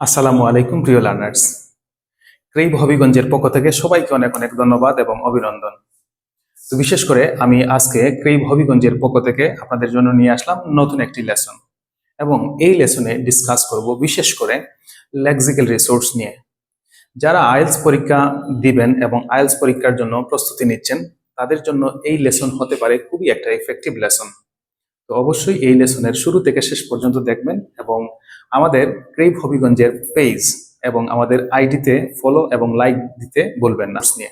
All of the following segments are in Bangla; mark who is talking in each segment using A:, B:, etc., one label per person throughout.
A: আসসালামু আলাইকুম, প্রিয় লার্নার্স ক্রেইব হবিগঞ্জের পক্ষ থেকে সবাইকে অনেক অনেক ধন্যবাদ এবং অভিনন্দন। তো বিশেষ করে আমি আজকে ক্রেইব হবিগঞ্জের পক্ষ থেকে আপনাদের জন্য নিয়ে আসলাম নতুন একটি লেসন এবং এই লেসনে ডিসকাস করব বিশেষ করে লেক্সিক্যাল রিসোর্স নিয়ে। যারা আইএলস পরীক্ষা দিবেন এবং আইএলস পরীক্ষার জন্য প্রস্তুতি নিচ্ছেন, তাদের জন্য এই লেসন হতে পারে খুবই একটা ইফেক্টিভ লেসন তো অবশ্যই এই লেসনের শুরু থেকে শেষ পর্যন্ত দেখবেন এবং আমাদের ক্রেভ হবিগঞ্জের পেজ এবং আমাদের আইডিতে ফলো এবং লাইক দিতে বলবেন না। নিয়ে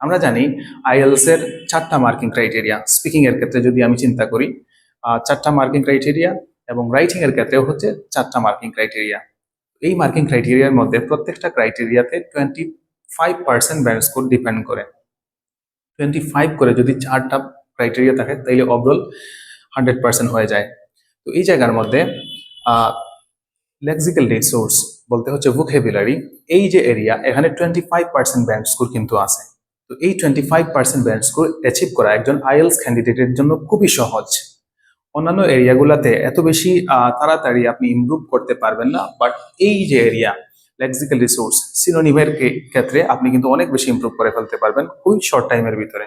A: আমরা জানি আইএলস এর চারটা মার্কিং ক্রাইটেরিয়া স্পিকিং এর ক্ষেত্রে যদি আমি চিন্তা করি চারটা মার্কিং ক্রাইটেরিয়া এবং রাইটিং এর ক্ষেত্রেও হচ্ছে চারটা মার্কিং ক্রাইটেরিয়া এই মার্কিং ক্রাইটেরিয়ার মধ্যে প্রত্যেকটা ক্রাইটেরিয়াতে twenty five percent band score depend করে। টোয়েন্টি ফাইভ করে যদি চারটা ক্রাইটেরিয়া থাকে, তাইলে ওভারঅল হান্ড্রেড পার্সেন্ট হয়ে যায়। তো এই জায়গার মধ্যে লেক্সিক্যাল রিসোর্স বলতে হচ্ছে ভোকেবুলারি এই যে এরিয়া এখানে twenty five percent band score কিন্তু আছে। তো এই twenty five percent band score achieve করা একজন আইএলস ক্যান্ডিডেটের জন্য খুবই সহজ। অন্যান্য এরিয়াগুলোতে এত বেশি তাড়াতাড়ি আপনি ইমপ্রুভ করতে পারবেন না বাট এই যে এরিয়া লেক্সিক্যাল রিসোর্স সিনোনিমের ক্ষেত্রে আপনি কিন্তু অনেক বেশি ইমপ্রুভ করে ফেলতে পারবেন, খুবই শর্ট টাইমের ভিতরে।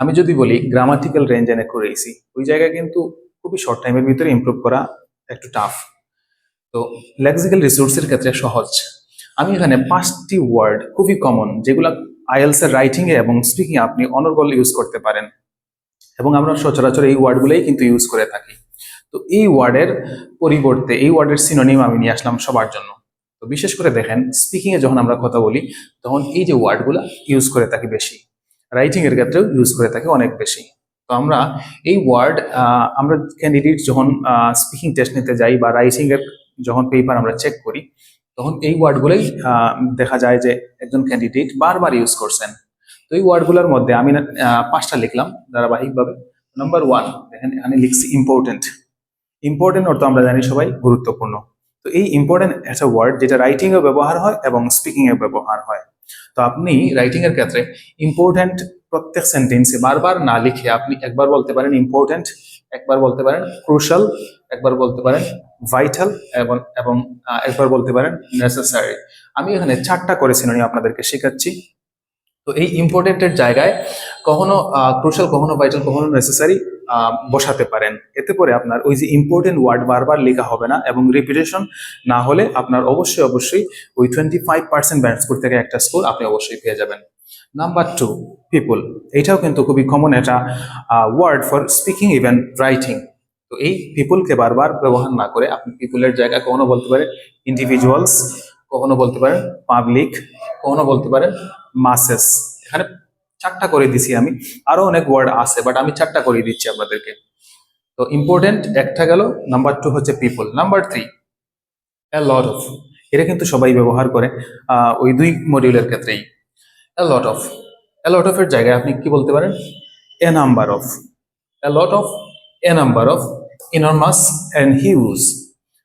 A: আমি যদি বলি গ্রামাটিক্যাল রেঞ্জ এন্ড অ্যাকুরেসি ওই জায়গায় কিন্তু খুবই শর্ট টাইমের ভিতরে ইমপ্রুভ করা একটু টাফ তো লেক্সিক্যাল রিসোর্সের ক্ষেত্রে সহজ। আমি এখানে পাঁচটি ওয়ার্ড খুবই কমন যেগুলো আইএলস এর রাইটিং এ এবং স্পিকিং আপনি অনর্গল ইউজ করতে পারেন। এবং আমরা সচরাচর এই ওয়ার্ডগুলোই কিন্তু ইউজ করে থাকি। তো এই ওয়ার্ডের পরিবর্তে এই ওয়ার্ডের সিনোনিম আমি নিয়ে আসলাম সবার জন্য। তো বিশেষ করে দেখেন স্পিকিং এ যখন আমরা কথা বলি, তখন এই যে ওয়ার্ডগুলো ইউজ করে থাকি বেশি। রাইটিং এর ক্ষেত্রেও ইউজ করে থাকি অনেক বেশি। তো আমরা এই ওয়ার্ড আমরা ক্যান্ডিডেট যখন স্পিকিং টেস্ট নিতে যাই বা রাইটিং এর যখন পেপার আমরা চেক করি, তখন এই ওয়ার্ডগুলোই দেখা যায় যে একজন ক্যান্ডিডেট বারবার ইউজ করছেন। তো এই ওয়ার্ডগুলোর মধ্যে আমি পাঁচটা লিখলাম ধারাবাহিকভাবে। নাম্বার ওয়ান দেখেন এখানে লিখছি ইম্পর্টেন্ট ইম্পর্টেন্ট অর্থ আমরা জানি সবাই গুরুত্বপূর্ণ। তো এই ইম্পর্টেন্ট একটা ওয়ার্ড যেটা রাইটিং এ ব্যবহার হয় এবং স্পিকিং এ ব্যবহার হয়। তো আপনি রাইটিং এর ক্ষেত্রে ইম্পর্টেন্ট প্রত্যেক সেন্টেন্সে বারবার না লিখে আপনি একবার বলতে পারেন ইম্পর্টেন্ট একবার বলতে পারেন ক্রুশাল একবার বলতে পারেন ভাইটাল এবং একবার বলতে পারেন নেসেসারি আমি এখানে চারটা করে সিনোনি আপনাদেরকে শেখাচ্ছি। তো এই ইম্পর্টেন্টের জায়গায় কখনো ক্রুশাল কখনো ভাইটাল কখনো নেসেসারি বসাতে পারেন। এতে করে আপনার ওই যে ইম্পর্টেন্ট ওয়ার্ড বারবার লেখা হবে না এবং রিপিটেশন না হলে আপনার অবশ্যই অবশ্যই ওই twenty five percent band score থেকে একটা স্কোর আপনি অবশ্যই পেয়ে যাবেন। নাম্বার টু পিপল এটাও কিন্তু খুবই কমন একটা word for speaking even writing তো এই পিপলকে বারবার ব্যবহার না করে আপনি পিপলের জায়গায় কখনো বলতে পারেন ইন্ডিভিজুয়ালস কখনো বলতে পারেন পাবলিক কখনো বলতে পারেন মাসেস এখানে চারটা করে দিছি আমি। আরও অনেক ওয়ার্ড আছে বাট আমি চারটা করে দিচ্ছি আপনাদেরকে। তো ইম্পর্টেন্ট একটা গেল নাম্বার টু হচ্ছে people number three a lot of এটা কিন্তু সবাই ব্যবহার করে ওই দুই মডিউলের ক্ষেত্রেই। A lot of a lot of এর জায়গায় আপনি কি বলতে পারেন? A number of a lot of a number of enormous and huge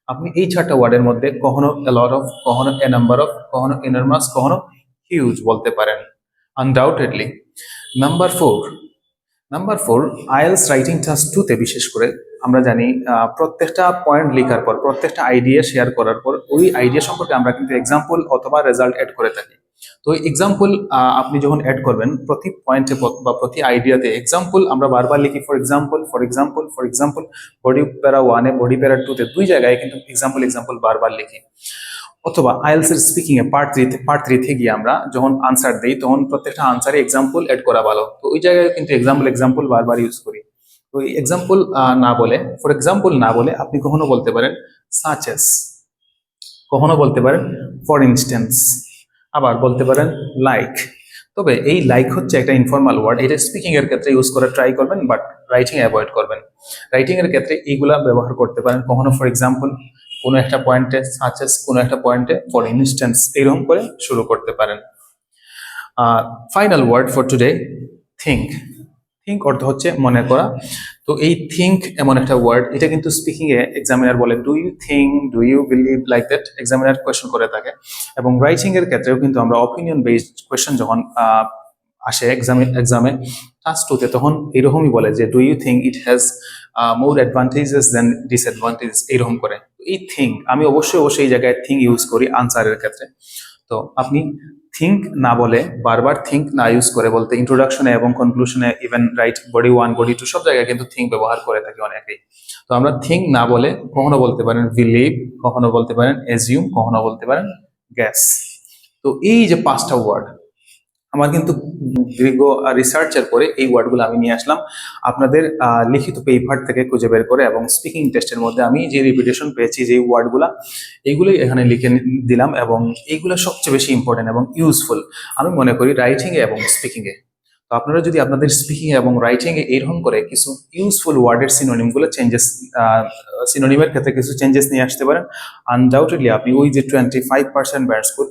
A: আপনি এই চারটা ওয়ার্ডের মধ্যে কখনো এ লট অফ কখনো এ নাম্বার অফ কখনো ইনরমাস কখনো হিউজ বলতে পারেন। Undoubtedly number four number four IELTS writing task টুতে বিশেষ করে আমরা জানি প্রত্যেকটা পয়েন্ট লেখার পর, প্রত্যেকটা আইডিয়া শেয়ার করার পর, ওই আইডিয়া সম্পর্কে আমরা কিন্তু এক্সাম্পল অথবা রেজাল্ট অ্যাড করে থাকি। তো এক্সাম্পল আপনি যখন অ্যাড করবেন, প্রতি পয়েন্টে বা প্রতি আইডিয়াতে এক্সাম্পল আমরা বারবার লিখি for example for example for example body para ওয়ানে বডি প্যারা টুতে দুই জায়গায় কিন্তু এক্সাম্পল এক্সাম্পল বারবার লিখি। অথবা আইএলস এর স্পিকিং এ পার্ট থ্রিতে পার্ট থ্রিতে গিয়ে আমরা যখন আনসার দেই, তখন প্রত্যেকটা আনসারে এক্সাম্পল এড করা ভালো। তো ওই জায়গায় কিন্তু এক্সাম্পল এক্সাম্পল বারবার ইউজ করি। তো এই এক্সাম্পল না বলে ফর এক্সাম্পল না বলে আপনি কখনো বলতে পারেন সাচেস কখনো বলতে পারেন ফর ইনস্ট্যান্স আবার বলতে পারেন লাইক তবে এই লাইক হচ্ছে একটা ইনফর্মাল ওয়ার্ড এটা স্পিকিং এর ক্ষেত্রে ইউজ করে ট্রাই করবেন বাট রাইটিং অ্যাভয়েড করবেন। রাইটিং এর ক্ষেত্রে এইগুলা ব্যবহার করতে পারেন, কখনো ফর এক্সাম্পল কোনো একটা পয়েন্টে সাচেস কোনো একটা পয়েন্টে ফর ইনস্ট্যান্স এরকম করে শুরু করতে পারেন। Final word for today think think অর্থ হচ্ছে মনে করা। তো এই থিঙ্ক এমন একটা ওয়ার্ড এটা কিন্তু স্পিকিং এ এক্সামিনার বলে do you think do you believe like that examiner question করে থাকে। এবং রাইটিং এর ক্ষেত্রেও কিন্তু আমরা অপিনিয়ন বেসড কোয়েশ্চেন যখন আসে এক্সামে এক্সামে ক্লাস টুতে তখন এরকমই বলে যে do you think it has more advantages than disadvantage এরকম করে। এই থিঙ্ক আমি অবশ্যই অবশ্যই এই জায়গায় থিঙ্ক ইউজ করি আনসারের ক্ষেত্রে। তো আপনি থিঙ্ক না বলে, বারবার থিঙ্ক না ইউজ করে বলতে ইন্ট্রোডাকশনে এবং কনক্লুশনে even right body one body two সব জায়গায় কিন্তু থিঙ্ক ব্যবহার করে থাকি অনেকেই। তো আমরা থিঙ্ক না বলে কখনো বলতে পারেন বিলিভ কখনো বলতে পারেন এজিউম কখনো বলতে পারেন গ্যাস তো এই যে পাঁচটা ওয়ার্ড আমার কিন্তু দীর্ঘ রিসার্চের পরে এই ওয়ার্ডগুলো আমি নিয়ে আসলাম। আপনাদের লিখিত পেপার থেকে খুঁজে বের করে এবং স্পিকিং টেস্টের মধ্যে আমি যে রিপিটেশন পেয়েছি, যে ওয়ার্ডগুলা এইগুলোই এখানে লিখে দিলাম এবং এইগুলো সবচেয়ে বেশি ইম্পর্টেন্ট এবং ইউজফুল আমি মনে করি রাইটিং এ এবং স্পিকিং এ তো আপনারা যদি আপনাদের স্পিকিং এবং রাইটিং এ এরকম করে কিছু ইউজফুল ওয়ার্ডের সিনোনিমগুলো চেঞ্জেস সিনোনিমের ক্ষেত্রে কিছু চেঞ্জেস নিয়ে আসতে পারেন। আনডাউটেডলি আপনি ওই যে twenty five percent band score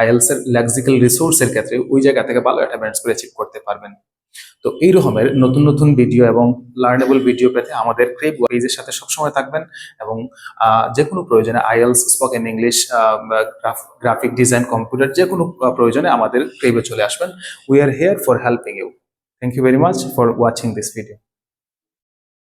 A: IELTS এর লেক্সিক্যাল রিসোর্সের ক্ষেত্রে ওই জায়গা থেকে ভালো একটা ব্যান্ড স্কোর অ্যাচিভ করতে পারবেন। তো এই রকমের নতুন নতুন ভিডিও এবং লার্নেবল ভিডিও পেতে আমাদের ক্রেপ পেজের সাথে সবসময় থাকবেন এবং যে কোনো প্রয়োজনে IELTS spoken English graphic design computer যে কোনো প্রয়োজনে আমাদের ক্রেপে চলে আসবেন। We are here for helping you thank you very much for watching this video